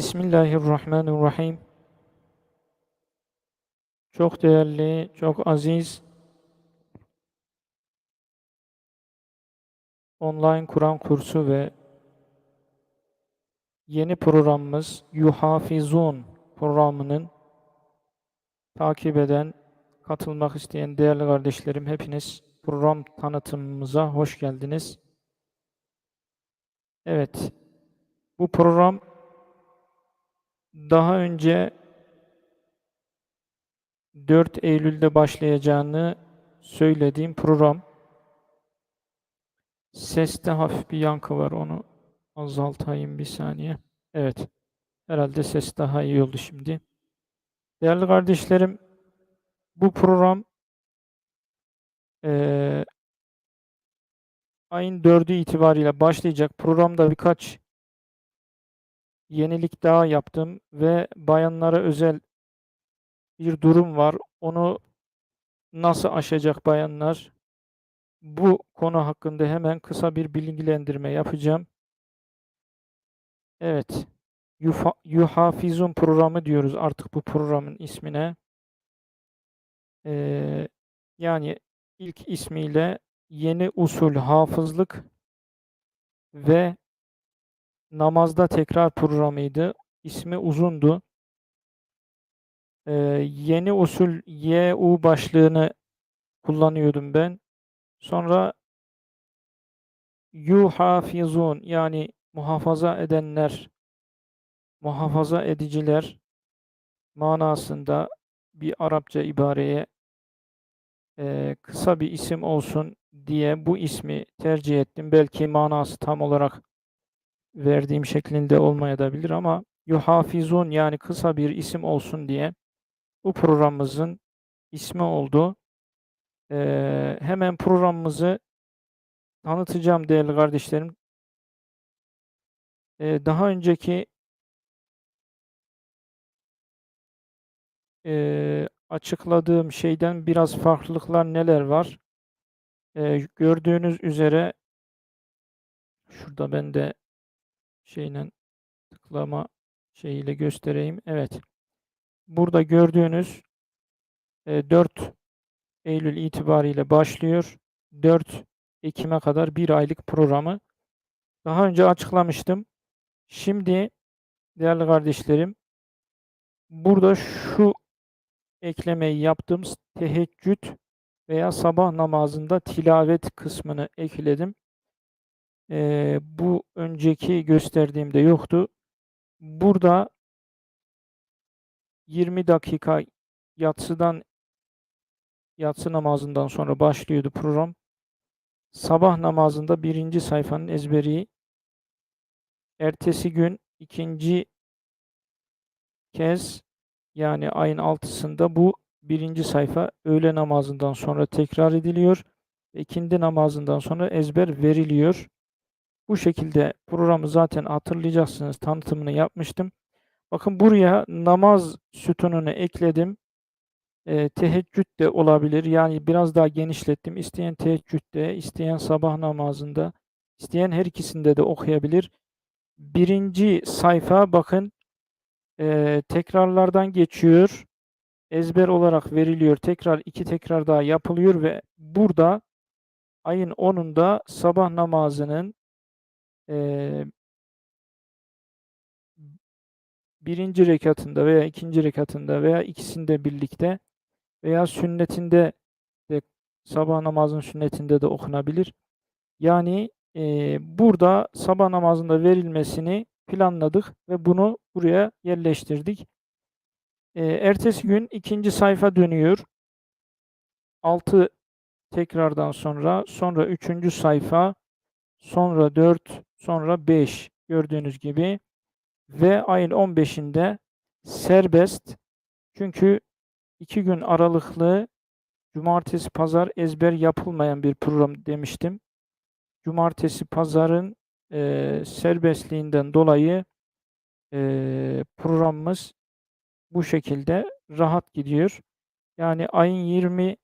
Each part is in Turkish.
Bismillahirrahmanirrahim. Çok değerli, çok aziz online Kur'an kursu ve yeni programımız Yuhafizun programının takip eden, katılmak isteyen değerli kardeşlerim hepiniz program tanıtımımıza hoş geldiniz. Evet, bu program daha önce 4 Eylül'de başlayacağını söylediğim program. Seste hafif bir yankı var. Onu azaltayım bir saniye. Evet. Herhalde ses daha iyi oldu şimdi. Değerli kardeşlerim, bu program eee ayın 4'ü itibariyle başlayacak. Programda birkaç yenilik daha yaptım ve bayanlara özel bir durum var. Onu nasıl aşacak bayanlar? Bu konu hakkında hemen kısa bir bilgilendirme yapacağım. Evet. Yuhafizun programı diyoruz artık bu programın ismine. Ee, yani ilk ismiyle yeni usul hafızlık ve namazda tekrar programıydı. İsmi uzundu. Ee, yeni usul YU başlığını kullanıyordum ben. Sonra yuhafizun yani muhafaza edenler, muhafaza ediciler manasında bir Arapça ibareye e, kısa bir isim olsun diye bu ismi tercih ettim. Belki manası tam olarak verdiğim şeklinde olmayabilir ama yuhafizun yani kısa bir isim olsun diye bu programımızın ismi oldu. Ee, hemen programımızı tanıtacağım değerli kardeşlerim. Ee, daha önceki e, açıkladığım şeyden biraz farklılıklar neler var? Ee, gördüğünüz üzere şurada ben de şeyle tıklama şeyiyle göstereyim. Evet. Burada gördüğünüz e, 4 Eylül itibariyle başlıyor. 4 Ekim'e kadar bir aylık programı daha önce açıklamıştım. Şimdi değerli kardeşlerim burada şu eklemeyi yaptığımız teheccüd veya sabah namazında tilavet kısmını ekledim. Ee, bu önceki gösterdiğimde yoktu. Burada 20 dakika yatsıdan yatsı namazından sonra başlıyordu program. Sabah namazında birinci sayfanın ezberi. Ertesi gün ikinci kez yani ayın altısında bu birinci sayfa öğle namazından sonra tekrar ediliyor. İkindi namazından sonra ezber veriliyor. Bu şekilde programı zaten hatırlayacaksınız. Tanıtımını yapmıştım. Bakın buraya namaz sütununu ekledim. E, teheccüd de olabilir. Yani biraz daha genişlettim. İsteyen teheccüdde, isteyen sabah namazında, isteyen her ikisinde de okuyabilir. Birinci sayfa bakın e, tekrarlardan geçiyor. Ezber olarak veriliyor. Tekrar iki tekrar daha yapılıyor ve burada ayın 10'unda sabah namazının e, birinci rekatında veya ikinci rekatında veya ikisinde birlikte veya sünnetinde de sabah namazın sünnetinde de okunabilir. Yani e, burada sabah namazında verilmesini planladık ve bunu buraya yerleştirdik. E, ertesi gün ikinci sayfa dönüyor. 6 tekrardan sonra, sonra üçüncü sayfa, sonra 4, sonra 5 gördüğünüz gibi ve ayın 15'inde serbest çünkü iki gün aralıklı cumartesi pazar ezber yapılmayan bir program demiştim. Cumartesi pazarın e, serbestliğinden dolayı e, programımız bu şekilde rahat gidiyor. Yani ayın 20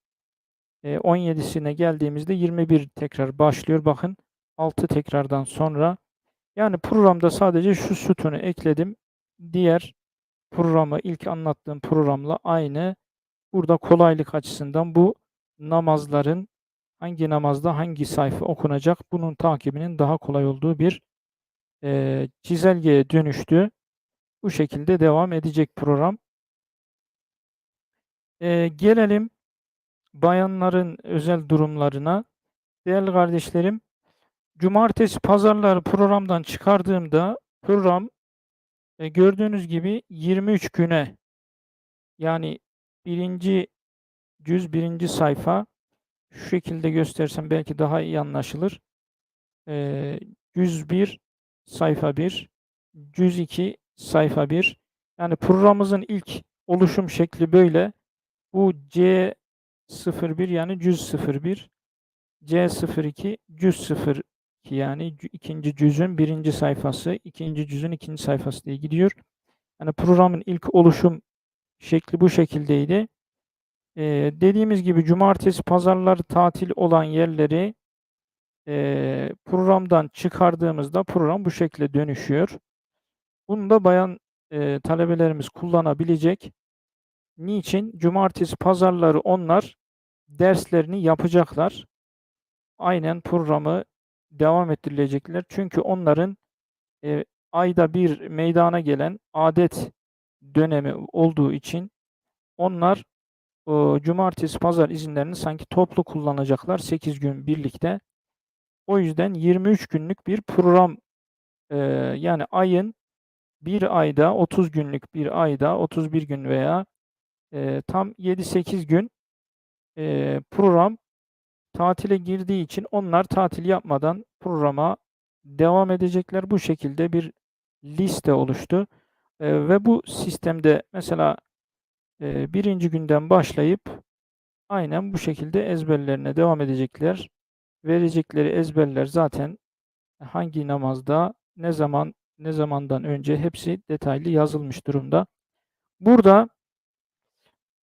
e, 17'sine geldiğimizde 21 tekrar başlıyor. Bakın 6 tekrardan sonra yani programda sadece şu sütunu ekledim. diğer programı ilk anlattığım programla aynı. Burada kolaylık açısından bu namazların hangi namazda hangi sayfa okunacak bunun takibinin daha kolay olduğu bir e, çizelgeye dönüştü. Bu şekilde devam edecek program. E, gelelim bayanların özel durumlarına. Değerli kardeşlerim, cumartesi pazarları programdan çıkardığımda program e, gördüğünüz gibi 23 güne yani birinci cüz birinci sayfa şu şekilde göstersem belki daha iyi anlaşılır. E, cüz 1 sayfa 1 cüz 2 sayfa 1 yani programımızın ilk oluşum şekli böyle. Bu C01 yani cüz 01 C02 cüz 02 yani ikinci cüzün birinci sayfası, ikinci cüzün ikinci sayfası diye gidiyor. Yani programın ilk oluşum şekli bu şekildeydi. Ee, dediğimiz gibi cumartesi pazarları tatil olan yerleri e, programdan çıkardığımızda program bu şekilde dönüşüyor. Bunu da bayan e, talebelerimiz kullanabilecek. Niçin? Cumartesi pazarları onlar derslerini yapacaklar. Aynen programı devam ettirilecekler. Çünkü onların e, ayda bir meydana gelen adet dönemi olduğu için onlar o, cumartesi pazar izinlerini sanki toplu kullanacaklar 8 gün birlikte. O yüzden 23 günlük bir program e, yani ayın bir ayda 30 günlük bir ayda 31 gün veya e, tam 7-8 gün e, program tatile girdiği için onlar tatil yapmadan programa devam edecekler. Bu şekilde bir liste oluştu. E, ve bu sistemde mesela e, birinci günden başlayıp aynen bu şekilde ezberlerine devam edecekler. Verecekleri ezberler zaten hangi namazda ne zaman ne zamandan önce hepsi detaylı yazılmış durumda. Burada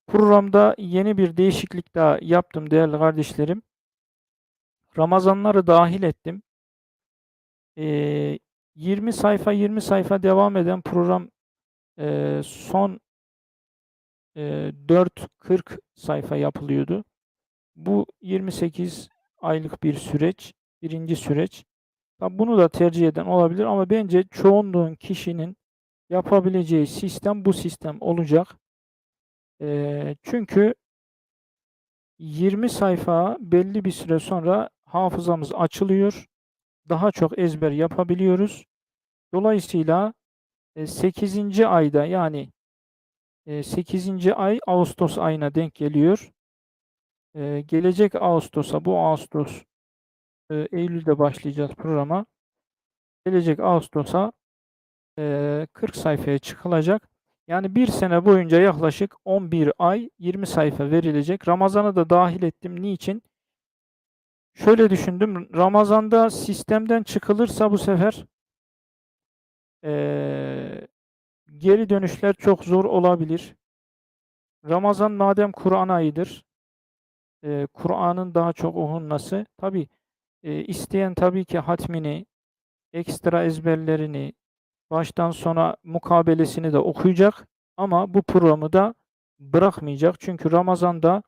programda yeni bir değişiklik daha yaptım değerli kardeşlerim. Ramazanları dahil ettim. Ee, 20 sayfa 20 sayfa devam eden program e, son e, 4-40 sayfa yapılıyordu. Bu 28 aylık bir süreç. Birinci süreç. Bunu da tercih eden olabilir ama bence çoğunluğun kişinin yapabileceği sistem bu sistem olacak. E, çünkü 20 sayfa belli bir süre sonra hafızamız açılıyor. Daha çok ezber yapabiliyoruz. Dolayısıyla 8. ayda yani 8. ay Ağustos ayına denk geliyor. Gelecek Ağustos'a bu Ağustos Eylül'de başlayacağız programa. Gelecek Ağustos'a 40 sayfaya çıkılacak. Yani bir sene boyunca yaklaşık 11 ay 20 sayfa verilecek. Ramazan'ı da dahil ettim. Niçin? Şöyle düşündüm. Ramazan'da sistemden çıkılırsa bu sefer ee, geri dönüşler çok zor olabilir. Ramazan madem Kur'an ayıdır, e, Kur'an'ın daha çok okunması, tabi e, isteyen tabii ki hatmini, ekstra ezberlerini, baştan sona mukabelesini de okuyacak ama bu programı da bırakmayacak. Çünkü Ramazan'da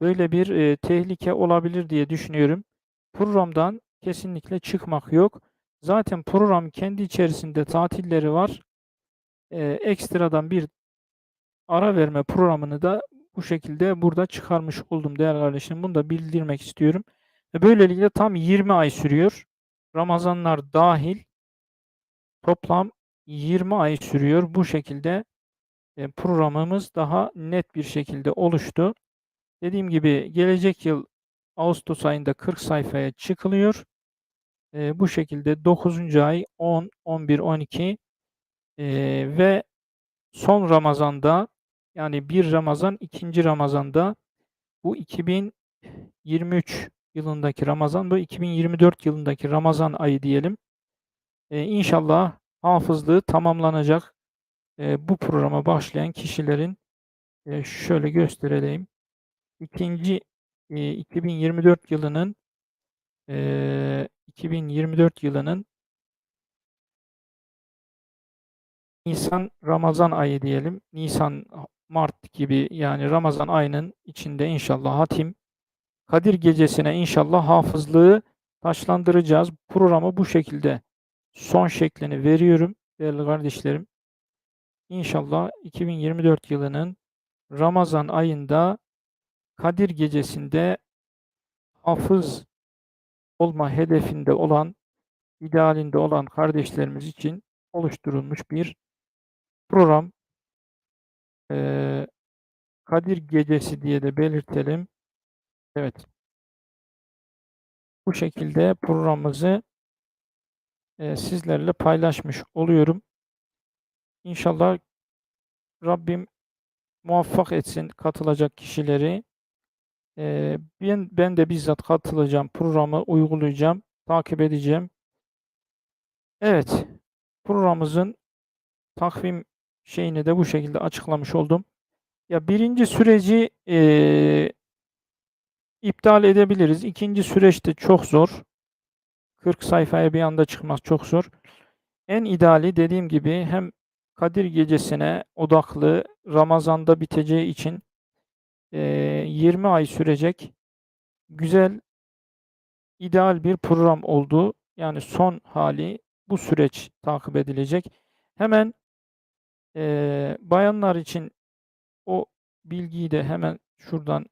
böyle bir e, tehlike olabilir diye düşünüyorum. Programdan kesinlikle çıkmak yok. Zaten program kendi içerisinde tatilleri var. E, ekstradan bir ara verme programını da bu şekilde burada çıkarmış oldum değerli kardeşim. Bunu da bildirmek istiyorum. Ve böylelikle tam 20 ay sürüyor. Ramazanlar dahil toplam 20 ay sürüyor. Bu şekilde e, programımız daha net bir şekilde oluştu. Dediğim gibi gelecek yıl Ağustos ayında 40 sayfaya çıkılıyor. E, bu şekilde 9. ay 10, 11, 12 e, ve son Ramazan'da yani 1 Ramazan, 2. Ramazan'da bu 2023 yılındaki Ramazan, bu 2024 yılındaki Ramazan ayı diyelim. E, inşallah hafızlığı tamamlanacak. E, bu programa başlayan kişilerin e, şöyle göstereyim. İkinci e, 2024 yılının e, 2024 yılının Nisan, Ramazan ayı diyelim. Nisan, Mart gibi yani Ramazan ayının içinde inşallah hatim, Kadir gecesine inşallah hafızlığı taşlandıracağız. Programı bu şekilde son şeklini veriyorum değerli kardeşlerim. İnşallah 2024 yılının Ramazan ayında Kadir gecesinde hafız olma hedefinde olan, idealinde olan kardeşlerimiz için oluşturulmuş bir program. Ee, Kadir Gecesi diye de belirtelim. Evet. Bu şekilde programımızı e, sizlerle paylaşmış oluyorum. İnşallah Rabbim muvaffak etsin katılacak kişileri. E, ben, ben de bizzat katılacağım, programı uygulayacağım, takip edeceğim. Evet, programımızın takvim şeyini de bu şekilde açıklamış oldum. Ya birinci süreci e, iptal edebiliriz. İkinci süreçte çok zor. 40 sayfaya bir anda çıkmaz çok zor. En ideali dediğim gibi hem Kadir Gecesi'ne odaklı Ramazan'da biteceği için e, 20 ay sürecek güzel ideal bir program oldu. Yani son hali bu süreç takip edilecek. Hemen e, bayanlar için o bilgiyi de hemen şuradan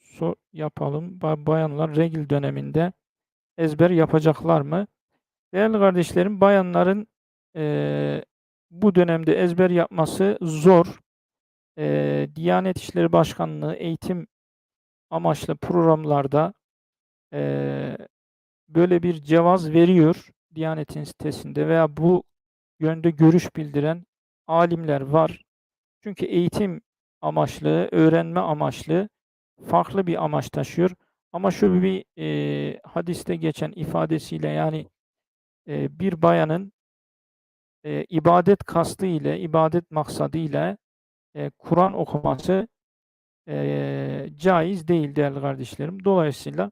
so yapalım. Bayanlar regil döneminde ezber yapacaklar mı? Değerli kardeşlerim, bayanların e, bu dönemde ezber yapması zor. E, Diyanet İşleri Başkanlığı eğitim amaçlı programlarda e, böyle bir cevaz veriyor Diyanet'in sitesinde veya bu yönde görüş bildiren alimler var. Çünkü eğitim amaçlı, öğrenme amaçlı farklı bir amaç taşıyor. Ama şu bir e, hadiste geçen ifadesiyle yani e, bir bayanın e, ibadet kastı ile, ibadet maksadı ile e, Kur'an okuması e, caiz değil değerli kardeşlerim. Dolayısıyla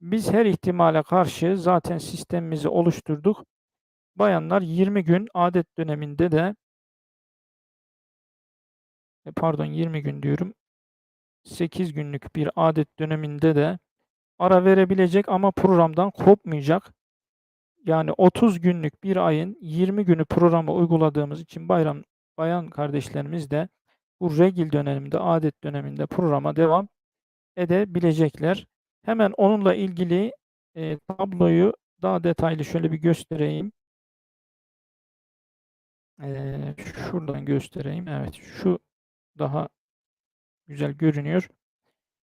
biz her ihtimale karşı zaten sistemimizi oluşturduk. Bayanlar 20 gün adet döneminde de e, pardon 20 gün diyorum 8 günlük bir adet döneminde de ara verebilecek ama programdan kopmayacak. Yani 30 günlük bir ayın 20 günü programı uyguladığımız için bayram bayan kardeşlerimiz de bu regil döneminde, adet döneminde programa devam edebilecekler. Hemen onunla ilgili e, tabloyu daha detaylı şöyle bir göstereyim. E, şuradan göstereyim. Evet, şu daha güzel görünüyor.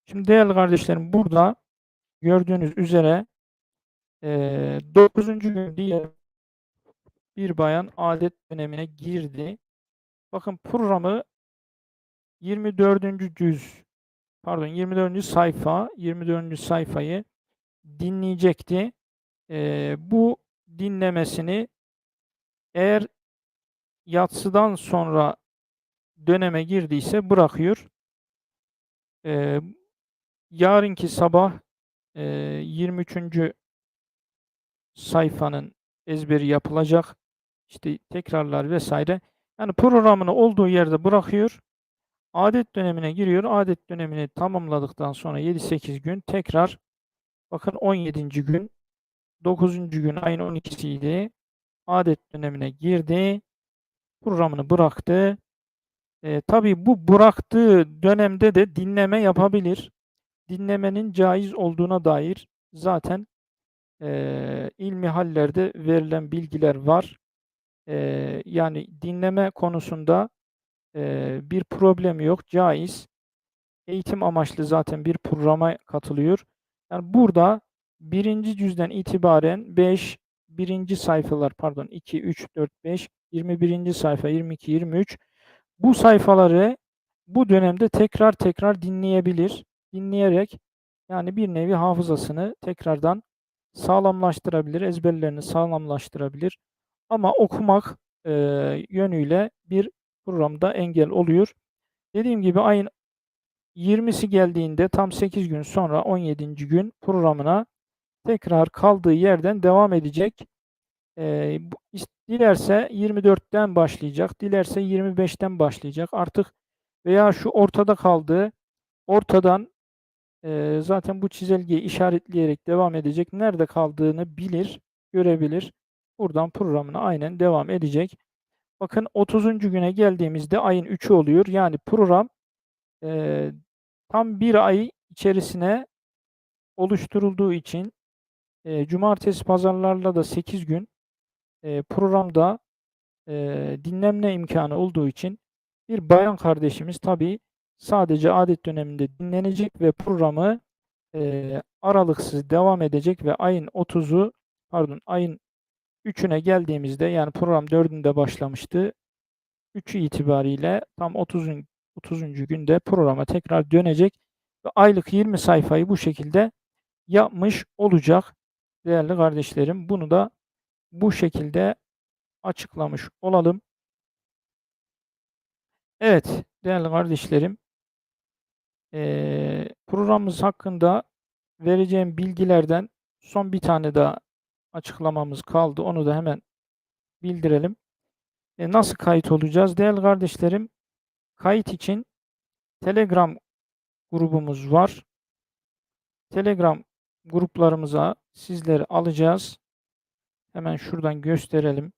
Şimdi değerli kardeşlerim burada gördüğünüz üzere e, 9. gün diye bir bayan adet dönemine girdi. Bakın programı 24. cüz pardon 24. sayfa 24. sayfayı dinleyecekti. E, bu dinlemesini eğer yatsıdan sonra döneme girdiyse bırakıyor. E, yarınki sabah e, 23. sayfanın ezberi yapılacak. İşte tekrarlar vesaire. Yani programını olduğu yerde bırakıyor. Adet dönemine giriyor. Adet dönemini tamamladıktan sonra 7-8 gün tekrar bakın 17. gün 9. gün ayın 12'siydi. Adet dönemine girdi. Programını bıraktı. E, tabii bu bıraktığı dönemde de dinleme yapabilir. Dinlemenin caiz olduğuna dair zaten e, ilmi hallerde verilen bilgiler var. E, yani dinleme konusunda e, bir problem yok, caiz. Eğitim amaçlı zaten bir programa katılıyor. Yani burada birinci cüzden itibaren 5, birinci sayfalar pardon 2, 3, 4, 5, 21. sayfa 22, 23 bu sayfaları bu dönemde tekrar tekrar dinleyebilir. Dinleyerek yani bir nevi hafızasını tekrardan sağlamlaştırabilir, ezberlerini sağlamlaştırabilir. Ama okumak e, yönüyle bir programda engel oluyor. Dediğim gibi ayın 20'si geldiğinde tam 8 gün sonra 17. gün programına tekrar kaldığı yerden devam edecek. İs dilerse 24'ten başlayacak, dilerse 25'ten başlayacak. Artık veya şu ortada kaldığı ortadan zaten bu çizelgeyi işaretleyerek devam edecek. Nerede kaldığını bilir, görebilir. Buradan programına aynen devam edecek. Bakın 30. güne geldiğimizde ayın 3'ü oluyor. Yani program eee, tam bir ay içerisine oluşturulduğu için eee, cumartesi pazarlarla da 8 gün eee, programda eee, dinlenme imkanı olduğu için bir bayan kardeşimiz tabii sadece adet döneminde dinlenecek ve programı eee, aralıksız devam edecek ve ayın 30'u pardon ayın 3'üne geldiğimizde yani program 4'ünde başlamıştı. 3'ü itibariyle tam 30. 30. günde programa tekrar dönecek ve aylık 20 sayfayı bu şekilde yapmış olacak değerli kardeşlerim. Bunu da bu şekilde açıklamış olalım. Evet değerli kardeşlerim programımız hakkında vereceğim bilgilerden son bir tane daha açıklamamız kaldı. Onu da hemen bildirelim. E, nasıl kayıt olacağız? Değerli kardeşlerim kayıt için Telegram grubumuz var. Telegram gruplarımıza sizleri alacağız. Hemen şuradan gösterelim.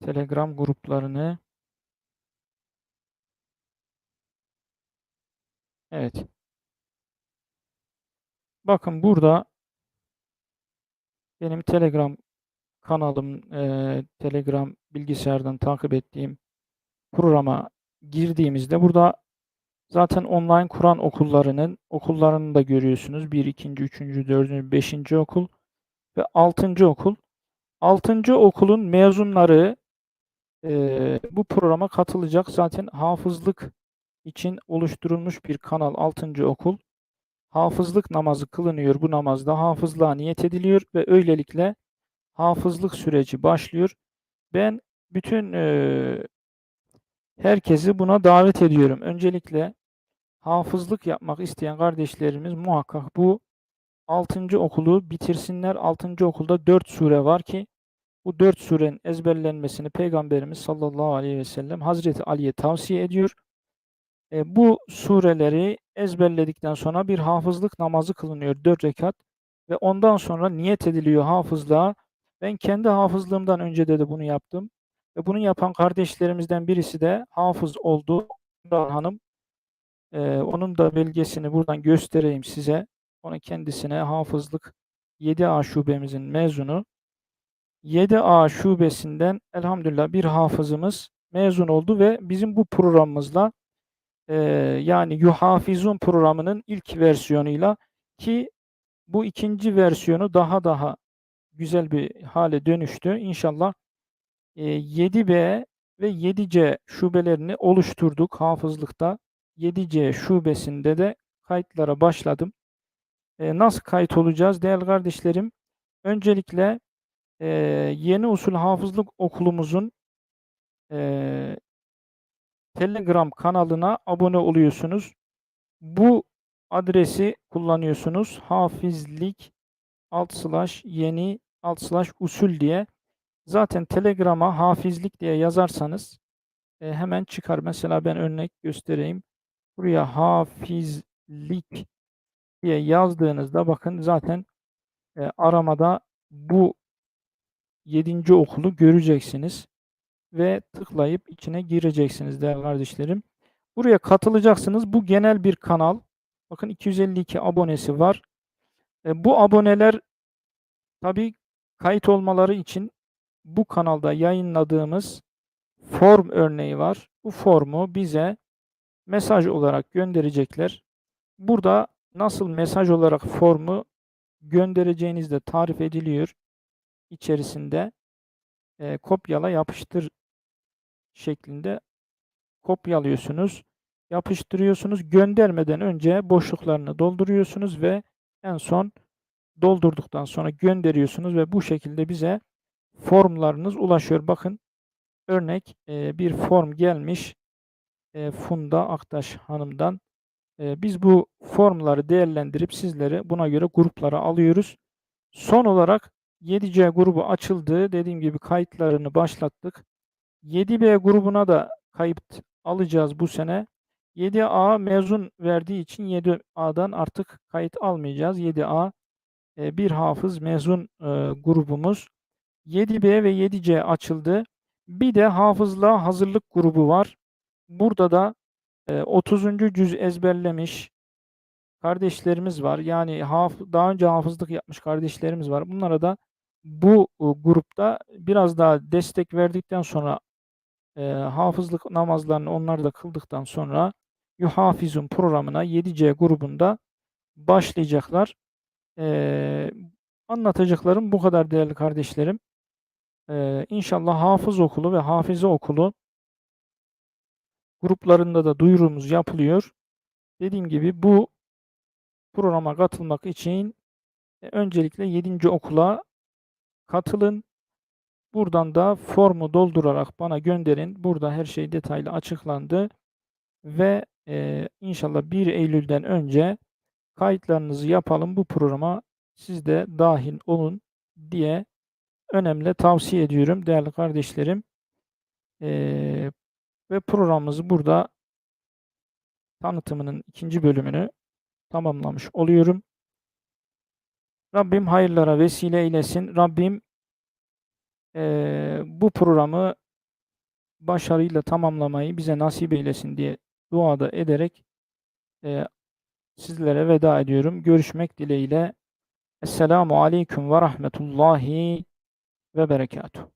Telegram gruplarını. Evet. Bakın burada benim Telegram kanalım, e, Telegram bilgisayardan takip ettiğim programa girdiğimizde burada zaten online Kur'an okullarının okullarını da görüyorsunuz. 1, 2, 3, 4, 5. okul ve 6. okul. 6. okulun mezunları e, bu programa katılacak. Zaten hafızlık için oluşturulmuş bir kanal 6. okul. Hafızlık namazı kılınıyor. Bu namazda hafızlığa niyet ediliyor ve öylelikle hafızlık süreci başlıyor. Ben bütün e, herkesi buna davet ediyorum. Öncelikle hafızlık yapmak isteyen kardeşlerimiz muhakkak bu 6. okulu bitirsinler. 6. okulda 4 sure var ki bu 4 surenin ezberlenmesini Peygamberimiz sallallahu aleyhi ve sellem Hazreti Ali'ye tavsiye ediyor. E, bu sureleri ezberledikten sonra bir hafızlık namazı kılınıyor 4 rekat ve ondan sonra niyet ediliyor hafızlığa. Ben kendi hafızlığımdan önce de, de bunu yaptım ve bunu yapan kardeşlerimizden birisi de hafız oldu. Ümran Hanım. E, onun da belgesini buradan göstereyim size. Onun kendisine hafızlık 7A şubemizin mezunu. 7A şubesinden elhamdülillah bir hafızımız mezun oldu ve bizim bu programımızla e, yani Yuhafizun programının ilk versiyonuyla ki bu ikinci versiyonu daha daha güzel bir hale dönüştü. İnşallah e, 7B ve 7C şubelerini oluşturduk hafızlıkta. 7C şubesinde de kayıtlara başladım. E, nasıl kayıt olacağız değerli kardeşlerim? Öncelikle e, yeni usul hafızlık okulumuzun e, Telegram kanalına abone oluyorsunuz. Bu adresi kullanıyorsunuz. Hafizlik alt slash yeni alt slash usul diye. Zaten Telegram'a hafizlik diye yazarsanız e, hemen çıkar. Mesela ben örnek göstereyim. Buraya hafizlik diye yazdığınızda bakın zaten e, aramada bu 7. okulu göreceksiniz ve tıklayıp içine gireceksiniz değerli kardeşlerim. Buraya katılacaksınız. Bu genel bir kanal. Bakın 252 abonesi var. E, bu aboneler tabi kayıt olmaları için bu kanalda yayınladığımız form örneği var. Bu formu bize mesaj olarak gönderecekler. Burada nasıl mesaj olarak formu göndereceğiniz de tarif ediliyor. İçerisinde e, kopyala yapıştır şeklinde kopyalıyorsunuz, yapıştırıyorsunuz. Göndermeden önce boşluklarını dolduruyorsunuz ve en son doldurduktan sonra gönderiyorsunuz ve bu şekilde bize formlarınız ulaşıyor. Bakın örnek e, bir form gelmiş e, Funda Aktaş Hanım'dan Ee, biz bu formları değerlendirip sizleri buna göre gruplara alıyoruz. Son olarak 7C grubu açıldı. Dediğim gibi kayıtlarını başlattık. 7B grubuna da kayıt alacağız bu sene. 7A mezun verdiği için 7A'dan artık kayıt almayacağız. 7A e, bir hafız mezun e, grubumuz. 7B ve 7C açıldı. Bir de hafızlığa hazırlık grubu var. Burada da e, 30. cüz ezberlemiş kardeşlerimiz var. Yani daha önce hafızlık yapmış kardeşlerimiz var. Bunlara da bu e, grupta biraz daha destek verdikten sonra e, hafızlık namazlarını onlar da kıldıktan sonra Yuhafizun programına 7C grubunda başlayacaklar. E, anlatacaklarım bu kadar değerli kardeşlerim. E, inşallah hafız okulu ve hafize okulu gruplarında da duyurumuz yapılıyor. Dediğim gibi bu programa katılmak için e, öncelikle 7. okula katılın. Buradan da formu doldurarak bana gönderin. Burada her şey detaylı açıklandı. Ve e, inşallah 1 Eylül'den önce kayıtlarınızı yapalım. Bu programa siz de dahil olun diye önemli tavsiye ediyorum değerli kardeşlerim. E, ve programımızı burada tanıtımının ikinci bölümünü tamamlamış oluyorum. Rabbim hayırlara vesile eylesin. Rabbim e, bu programı başarıyla tamamlamayı bize nasip eylesin diye duada ederek e, sizlere veda ediyorum. Görüşmek dileğiyle. Esselamu Aleyküm ve Rahmetullahi ve Berekatuhu.